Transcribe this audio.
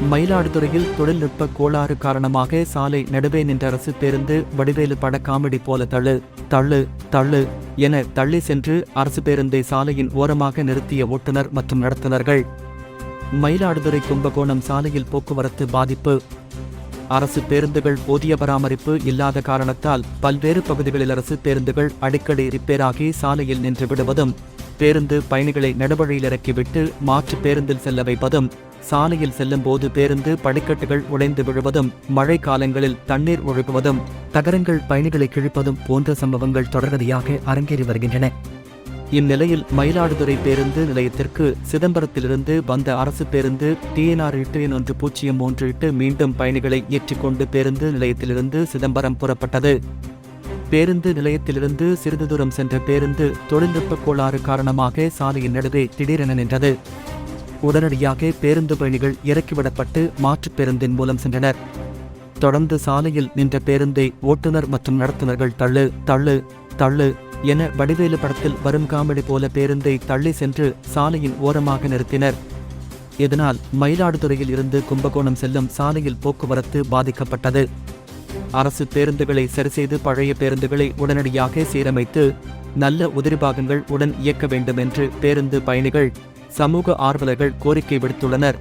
மயிலாடுதுறையில் தொழில்நுட்ப கோளாறு காரணமாக சாலை நடுவே நின்ற அரசு பேருந்து வடிவேலு பட காமெடி போல தள்ளு தள்ளு தள்ளு என தள்ளி சென்று அரசு பேருந்தை சாலையின் ஓரமாக நிறுத்திய ஓட்டுநர் மற்றும் நடத்துனர்கள். மயிலாடுதுறை கும்பகோணம் சாலையில் போக்குவரத்து பாதிப்பு. அரசு பேருந்துகள் போதிய பராமரிப்பு இல்லாத காரணத்தால் பல்வேறு பகுதிகளில் அரசு பேருந்துகள் அடிக்கடி ரிப்பேராகி சாலையில் நின்று விடுவதும் பேருந்து பயணிகளை நடுவழியில் இறக்கிவிட்டு மாற்று பேருந்தில் செல்ல வைப்பதும் சாலையில் செல்லும் போது பேருந்து படிக்கட்டுகள் உடைந்து விழுவதும் மழை காலங்களில் தண்ணீர் ஒழுகுவதும் தகரங்கள் பயணிகளை கிழிப்பதும் போன்ற சம்பவங்கள் தொடர்கதையாக அரங்கேறி வருகின்றன. இந்நிலையில் மயிலாடுதுறை பேருந்து நிலையத்திற்கு சிதம்பரத்திலிருந்து வந்த அரசு பேருந்து டிஎன்ஆர் எட்டு எண் ஒன்று பூஜ்ஜியம் மூன்று எட்டு மீண்டும் பயணிகளை ஏற்றிக்கொண்டு பேருந்து நிலையத்திலிருந்து சிதம்பரம் புறப்பட்டது. பேருந்து நிலையத்திலிருந்து சிறிது தூரம் சென்ற பேருந்து தொழில்நுட்ப கோளாறு காரணமாக சாலையின் நடுவே திடீரென நின்றது. உடனடியாக பேருந்து பயணிகள் இறக்கிவிடப்பட்டு மாற்றுப் பேருந்தின் மூலம் சென்றனர். தொடர்ந்து சாலையில் நின்ற பேருந்தை ஓட்டுநர் மற்றும் நடத்துனர்கள் தள்ளு தள்ளு தள்ளு என வடிவேலு படத்தில் வரும் காமெடி போல பேருந்தை தள்ளி சென்று சாலையின் ஓரமாக நிறுத்தினர். இதனால் மயிலாடுதுறையில் இருந்து கும்பகோணம் செல்லும் சாலையில் போக்குவரத்து பாதிக்கப்பட்டது. அரசு பேருந்துகளை சரிசெய்து பழைய பேருந்துகளை உடனடியாக சீரமைத்து நல்ல உதிரிபாகங்கள் உடன் இயக்க வேண்டும் என்று பேருந்து பயணிகள் சமூக ஆர்வலர்கள் கோரிக்கை விடுத்துள்ளனர்.